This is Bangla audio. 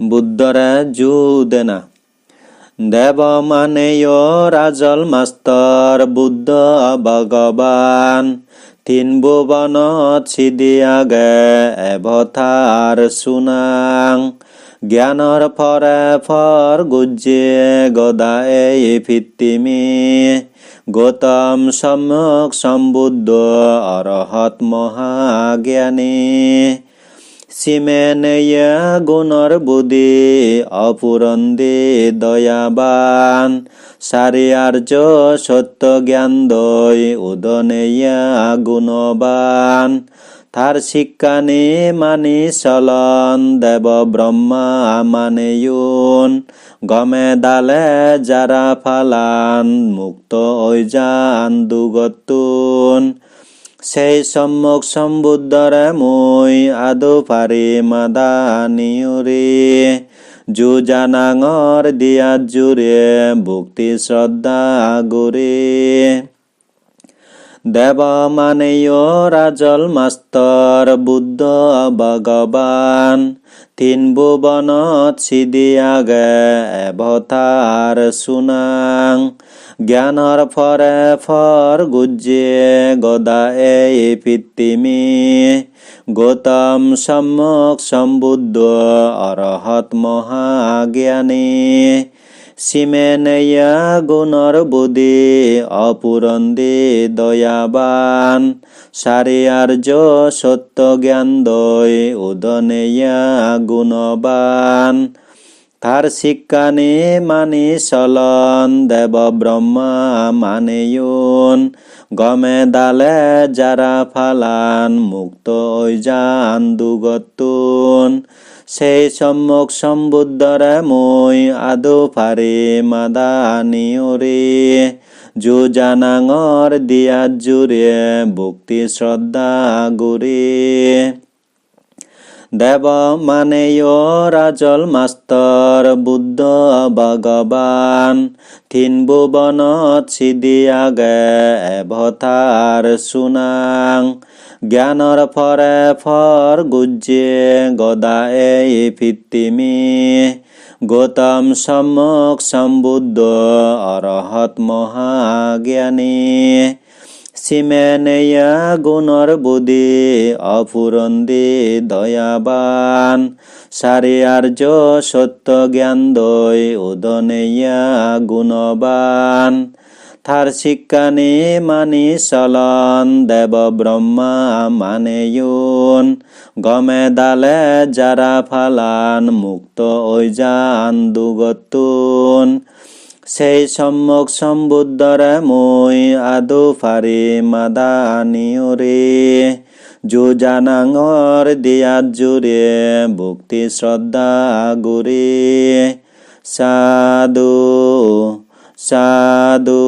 বুদ্ধরে জুদেনা দেব মানেয় রাজল মাস্তর বুদ্ধ ভগবান। তিন ভুবনত সিদিয়াগে এবথার সুনাং। জ্ঞানৰ ফৰে ফৰ গুজ্জে গদাই ফিত্তিমি গৌতম সম্যক সম্বুদ্ধ অৰহত মহাজ্ঞানী। সিমেনয়া গুণৰ বুদ্ধি অপুৰন্দে দয়াবান। চাৰি আৰ্য সত্য জ্ঞান দয়, উদনেয়া গুণবান। তার শিক্ষানি মানি চলন, দেব ব্রহ্মা মানেয়ুন। গমে দালে যারা ফালান, মুক্ত ওই যান দুগতুন। সেই সম্মুখ সম্বুদ্ধরে মুই আদু পারি মাদানিউরি যুজানাঙর দিয়া জুরে ভক্তি শ্রদ্ধা গুরি দেব মানেয় রাজল মাস্তর বুদ্ধ ভগবান তিন ভুবনত সিদিয়াগে এবতার সুনাং। জ্ঞানৰ ফৰে ফৰ গুজ্জে গদা এই পিতৃমি গৌতম সম্যক সম্বুদ্ধ অৰহত মহাজ্ঞানী। সিমেনয়া গুণৰ বুদ্ধি অপুৰন্দে দয়াবান। চাৰি আৰ্য সত্য জ্ঞান দয়, উদনেয়া গুণবান। তার শিক্ষানি মানি চলন, দেব ব্রহ্মা মানেয়ুন গমে দালে যারা ফালান, মুক্ত ওই যান দুগতুন। সেই সম্মুখ সম্বুদ্ধরে মই আদু ফারি মাদানিউরি যুজানাঙর দিয়া জুরে ভক্তি শ্রদ্ধা গুরি। দেব মানেয় রাজল মাস্তর বুদ্ধ ভগবান। তিন ভুবনত সিদিয়াগে এবথার সুনাং। জ্ঞানৰ ফৰে ফৰ গুজ্জে গদা এই ফিত্তিমি গৌতম সম্যক সম্বুদ্ধ অৰহত মহাজ্ঞানী। সিমেনয়া গুণৰ বুদ্ধি অপুৰন্দে দয়াবান। চাৰি আৰ্য সত্য জ্ঞান দয়, উদনেয়া গুণবান। তার শিক্ষানি মানি চলন, দেব ব্রহ্মা মানেয়ুন। গমে দালে যারা ফালান, মুক্ত ওই যান দুগতুন। সেই সম্মুখ সম্বুদ্ধরা মই আদু ফারি মাদানিউরি যুজানাঙর দিয়াত জুরে ভক্তি শ্রদ্ধা গুরি সাধু সাধু।